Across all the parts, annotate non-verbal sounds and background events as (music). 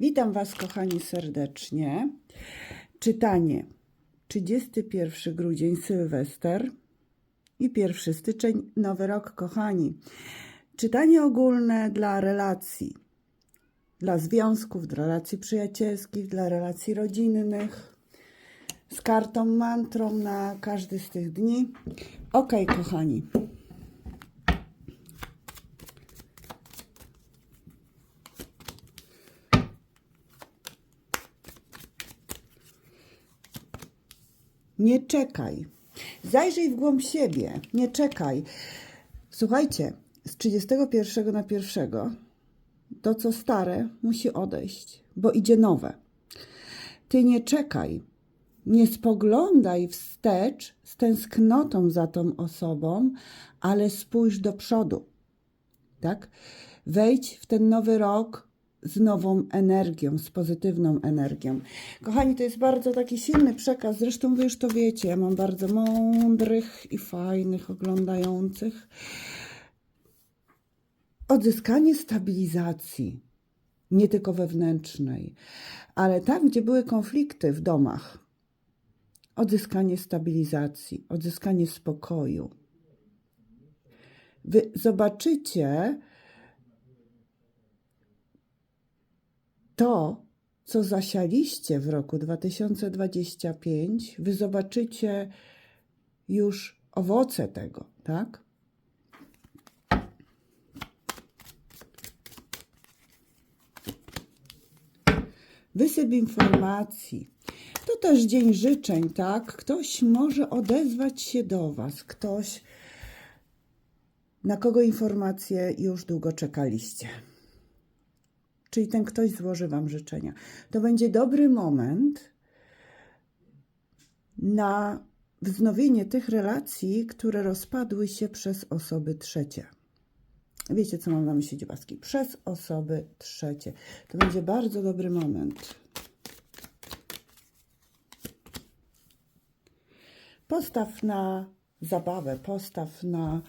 Witam Was, kochani, serdecznie. Czytanie 31 grudzień, Sylwester i 1 styczeń, Nowy Rok, kochani. Czytanie ogólne dla relacji, dla związków, dla relacji przyjacielskich, dla relacji rodzinnych, z kartą mantrą na każdy z tych dni. Ok, kochani. Nie czekaj. Zajrzyj w głąb siebie. Nie czekaj. Słuchajcie, z 31 na 1 to, co stare, musi odejść, bo idzie nowe. Ty nie czekaj. Nie spoglądaj wstecz z tęsknotą za tą osobą, ale spójrz do przodu. Tak? Wejdź w ten nowy rok z nową energią, z pozytywną energią. Kochani, to jest bardzo taki silny przekaz. Zresztą wy już to wiecie. Ja mam bardzo mądrych i fajnych oglądających. Odzyskanie stabilizacji, nie tylko wewnętrznej, ale tam, gdzie były konflikty w domach. Odzyskanie stabilizacji, odzyskanie spokoju. Wy zobaczycie, to, co zasialiście w roku 2025, wy zobaczycie już owoce tego, tak? Wysyp informacji. To też dzień życzeń, tak? Ktoś może odezwać się do Was, ktoś, na kogo informacje już długo czekaliście czyli ten ktoś złoży Wam życzenia. To będzie dobry moment na wznowienie tych relacji, które rozpadły się przez osoby trzecie. Wiecie, co mam na myśli, dziewaski? Przez osoby trzecie. To będzie bardzo dobry moment. Postaw na zabawę, postaw na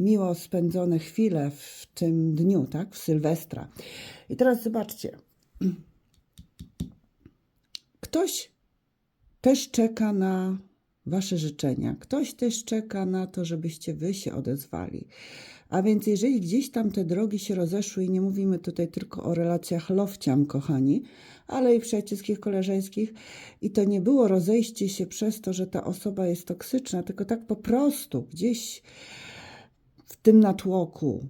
miło spędzone chwile w tym dniu, tak? W Sylwestra. I teraz zobaczcie. Ktoś też czeka na Wasze życzenia. Ktoś też czeka na to, żebyście Wy się odezwali. A więc jeżeli gdzieś tam te drogi się rozeszły, i nie mówimy tutaj tylko o relacjach lowciam, kochani, ale i przyjacielskich, koleżeńskich, i to nie było rozejście się przez to, że ta osoba jest toksyczna, tylko tak po prostu gdzieś w tym natłoku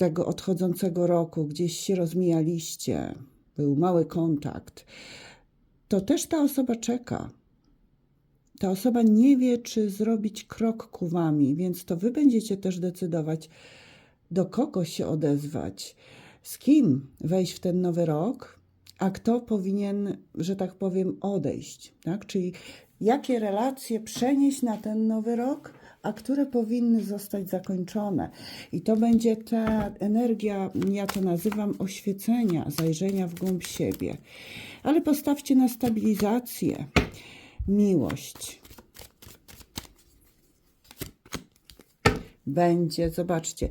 tego odchodzącego roku, gdzieś się rozmijaliście, był mały kontakt, to też ta osoba czeka. Ta osoba nie wie, czy zrobić krok ku wami, więc to wy będziecie też decydować, do kogo się odezwać, z kim wejść w ten nowy rok, a kto powinien, że tak powiem, odejść. Tak? Czyli jakie relacje przenieść na ten nowy rok, a które powinny zostać zakończone. I to będzie ta energia, ja to nazywam oświecenia, zajrzenia w głąb siebie. Ale postawcie na stabilizację, miłość. Będzie, zobaczcie,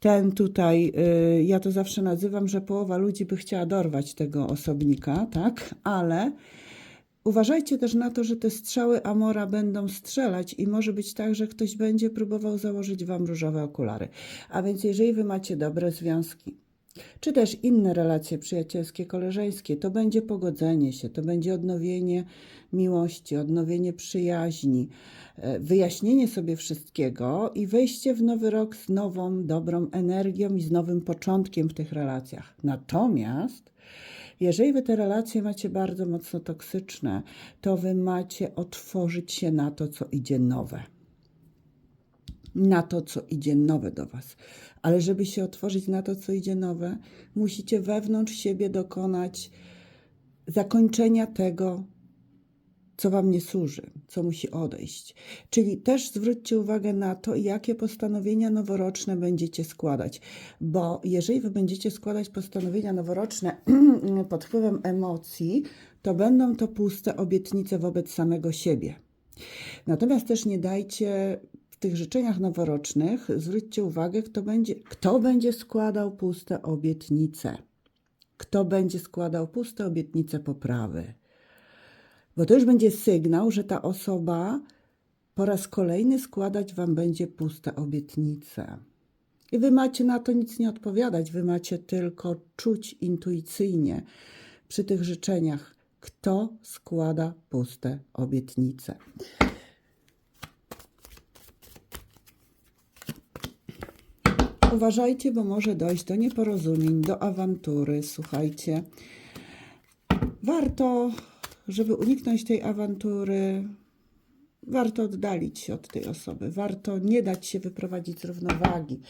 ten tutaj, y, ja to zawsze nazywam, że połowa ludzi by chciała dorwać tego osobnika, tak? Ale Uważajcie też na to, że te strzały Amora będą strzelać i może być tak, że ktoś będzie próbował założyć Wam różowe okulary. A więc jeżeli Wy macie dobre związki, czy też inne relacje przyjacielskie, koleżeńskie, to będzie pogodzenie się, to będzie odnowienie miłości, odnowienie przyjaźni, e, wyjaśnienie sobie wszystkiego i wejście w nowy rok z nową, dobrą energią i z nowym początkiem w tych relacjach. Natomiast jeżeli wy te relacje macie bardzo mocno toksyczne, to wy macie otworzyć się na to, co idzie nowe. Na to, co idzie nowe do was. Ale żeby się otworzyć na to, co idzie nowe, musicie wewnątrz siebie dokonać zakończenia tego, co Wam nie służy, co musi odejść. Czyli też zwróćcie uwagę na to, jakie postanowienia noworoczne będziecie składać, bo jeżeli Wy będziecie składać postanowienia noworoczne (clears throat) pod wpływem emocji, to będą to puste obietnice wobec samego siebie. Natomiast też nie dajcie w tych życzeniach noworocznych, zwróćcie uwagę, kto będzie, kto będzie składał puste obietnice. kto będzie składał puste obietnice poprawy. Bo to już będzie sygnał, że ta osoba po raz kolejny składać wam będzie puste obietnice. I wy macie na to nic nie odpowiadać, wy macie tylko czuć intuicyjnie przy tych życzeniach, kto składa puste obietnice. Uważajcie, bo może dojść do nieporozumień, do awantury. Słuchajcie, warto, żeby uniknąć tej awantury, warto oddalić się od tej osoby, warto nie dać się wyprowadzić z równowagi.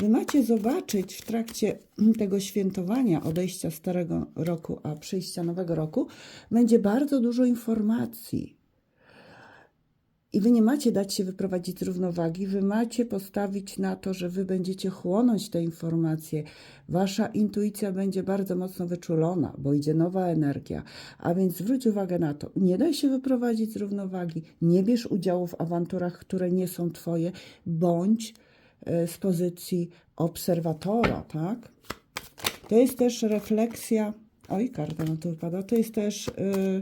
Wy macie zobaczyć w trakcie tego świętowania odejścia starego roku, a przyjścia nowego roku, będzie bardzo dużo informacji. I wy nie macie dać się wyprowadzić z równowagi, wy macie postawić na to, że wy będziecie chłonąć te informacje. Wasza intuicja będzie bardzo mocno wyczulona, bo idzie nowa energia. A więc zwróć uwagę na to, nie daj się wyprowadzić z równowagi, nie bierz udziału w awanturach, które nie są twoje, bądź e, z pozycji obserwatora, tak? To jest też refleksja. Oj, karta na to wypada. To jest też. Yy,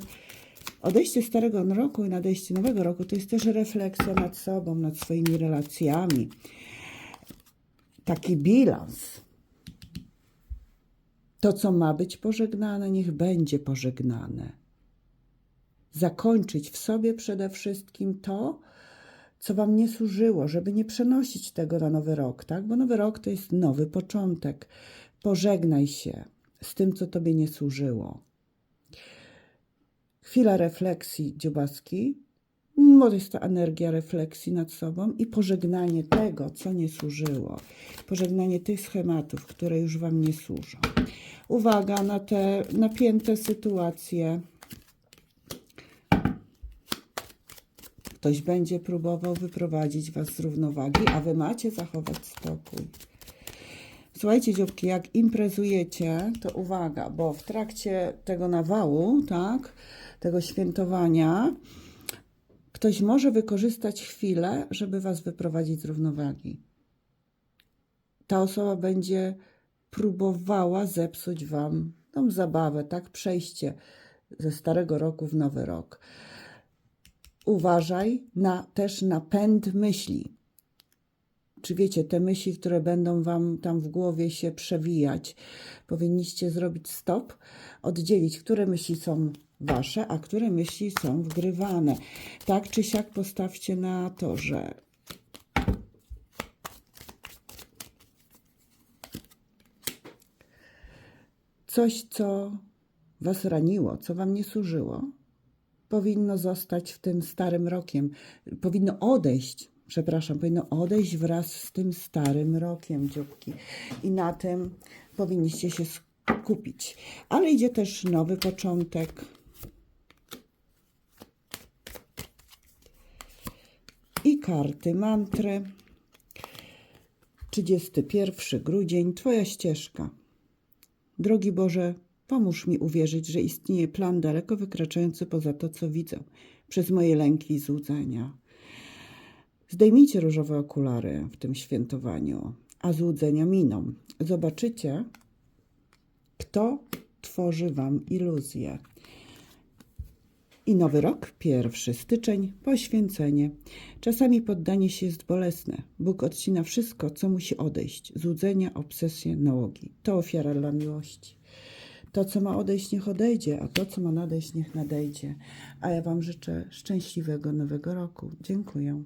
Odejście starego roku i nadejście nowego roku to jest też refleksja nad sobą, nad swoimi relacjami. Taki bilans. To, co ma być pożegnane, niech będzie pożegnane. Zakończyć w sobie przede wszystkim to, co Wam nie służyło, żeby nie przenosić tego na nowy rok, tak? Bo nowy rok to jest nowy początek. Pożegnaj się z tym, co Tobie nie służyło chwila refleksji dziobaski, bo to jest ta energia refleksji nad sobą i pożegnanie tego, co nie służyło. Pożegnanie tych schematów, które już Wam nie służą. Uwaga na te napięte sytuacje. Ktoś będzie próbował wyprowadzić Was z równowagi, a Wy macie zachować spokój. Słuchajcie, dzióbki, jak imprezujecie, to uwaga, bo w trakcie tego nawału, tak, tego świętowania, ktoś może wykorzystać chwilę, żeby was wyprowadzić z równowagi. Ta osoba będzie próbowała zepsuć wam tą zabawę, tak, przejście ze starego roku w nowy rok. Uważaj na też na pęd myśli czy wiecie, te myśli, które będą wam tam w głowie się przewijać, powinniście zrobić stop, oddzielić, które myśli są wasze, a które myśli są wgrywane. Tak czy siak postawcie na to, że coś, co was raniło, co wam nie służyło, powinno zostać w tym starym rokiem, powinno odejść przepraszam, powinno odejść wraz z tym starym rokiem dzióbki. I na tym powinniście się skupić. Ale idzie też nowy początek. I karty mantry. 31 grudzień, Twoja ścieżka. Drogi Boże, pomóż mi uwierzyć, że istnieje plan daleko wykraczający poza to, co widzę, przez moje lęki i złudzenia. Zdejmijcie różowe okulary w tym świętowaniu, a złudzenia miną. Zobaczycie, kto tworzy Wam iluzję. I nowy rok, pierwszy styczeń, poświęcenie. Czasami poddanie się jest bolesne. Bóg odcina wszystko, co musi odejść. Złudzenia, obsesje, nałogi. To ofiara dla miłości. To, co ma odejść, niech odejdzie, a to, co ma nadejść, niech nadejdzie. A ja Wam życzę szczęśliwego nowego roku. Dziękuję.